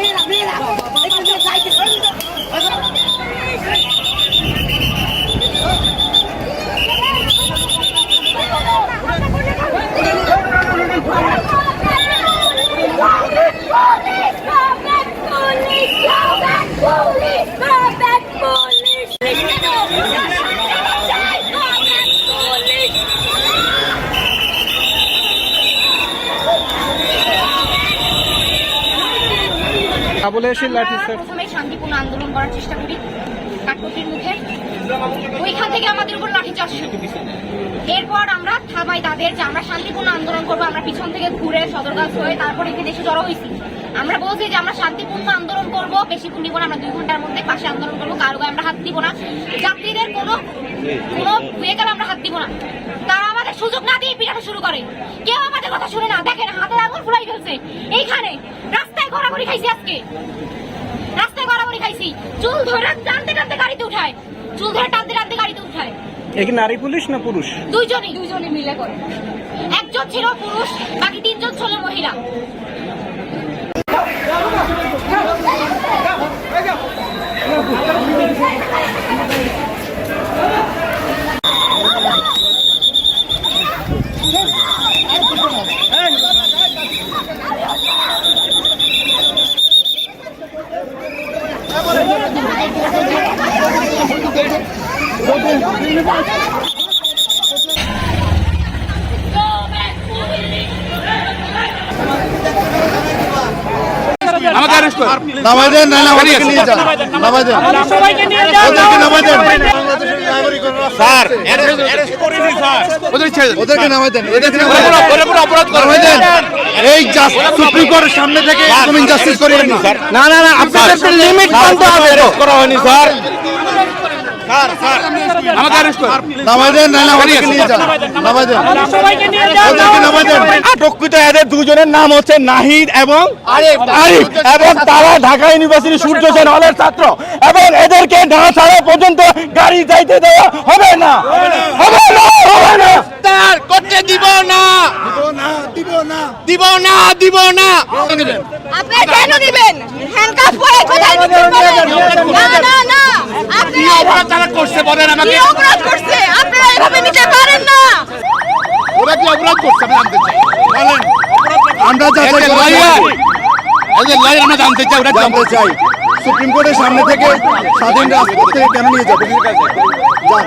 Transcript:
mira, mira. বলে এসে লাঠি আমরা প্রথমে শান্তিপূর্ণ আন্দোলন করার চেষ্টা করি কাঠপট্টির মুখে। ওইখান থেকে আমাদের উপর লাঠি চাষ শুরু। এরপর আমরা থামাই তাদের যে আমরা শান্তিপূর্ণ আন্দোলন করব আমরা পিছন থেকে ঘুরে সদরগাছ হয়ে তারপরে এখানে দেশে জড়ো হয়েছি। আমরা বলছি যে আমরা শান্তিপূর্ণ আন্দোলন করব বেশি নিব না আমরা দুই ঘণ্টার মধ্যে পাশে আন্দোলন করব কারও আমরা হাত দিব না। যাত্রীদের কোনো কোনো ভেহিকাল আমরা হাত দিব না। তারা আমাদের সুযোগ না দিয়ে পিটানো শুরু করে। কেউ আমাদের কথা শুনে না। দেখেন হাতের আঙুল ফুলাই ফেলছে। এইখানে রাস্তায় ঘোরাঘুরি খাইছি আজকে। রাস্তায় গড়াগড়ি খাইছি। চুল ধরে টানতে টানতে গাড়িতে উঠায়। চুল ধরে টানতে টানতে গাড়িতে উঠায়। একে নারী পুলিশ না পুরুষ? দুইজনই। দুইজনই মিলে করে একজন ছিল পুরুষ বাকি তিনজন ছিল মহিলা। আমাকে অ্যারেস্ট কর। নামাই দেন না না ওদেরকে নিয়ে যান। নামাই দেন। ওদেরকে নামাই দেন। স্যার অ্যারেস্ট করিনি স্যার। ওদের ছেড়ে ওদেরকে নামাই দেন। এদেরকে ওরা নামাই দেন। পুরো- ওরা পুরো অপরাধ করে। দেন। এই জাস্ট সুপ্রিম কোর্টের সামনে থেকে করিয়েন না। না না আপনাদের লিমিট মানতে হবে। করা হয়নি স্যার। আটককৃত এদের দুজনের নাম হচ্ছে নাহিদ এবং আরিফ। এবং তারা ঢাকা ইউনিভার্সিটি সূর্য সেন হলের ছাত্র। এবং এদেরকে না ছাড়া পর্যন্ত গাড়ি যাইতে দেওয়া হবে না। হবে না। হবে না তার করতে দিব না। দিব না দিব না। দিব না আপনি কেন দিবেন? হ্যান্ডকাফ পরে কোথায় না অপরাধ তারা করছে বলেন কি আমাকে অপরাধ করছে? আপনারা এভাবে নিতে পারেন না। ওরা কি অপরাধ করছে আমি জানতে চাই। বলেন। আমরা যাচাই এদের করে লয়ার। এদের আমরা জানতে চাই ওরা জানতে চাই। সুপ্রিম কোর্টের সামনে থেকে স্বাধীন রাজপথ থেকে কেন নিয়ে যাবে? যান।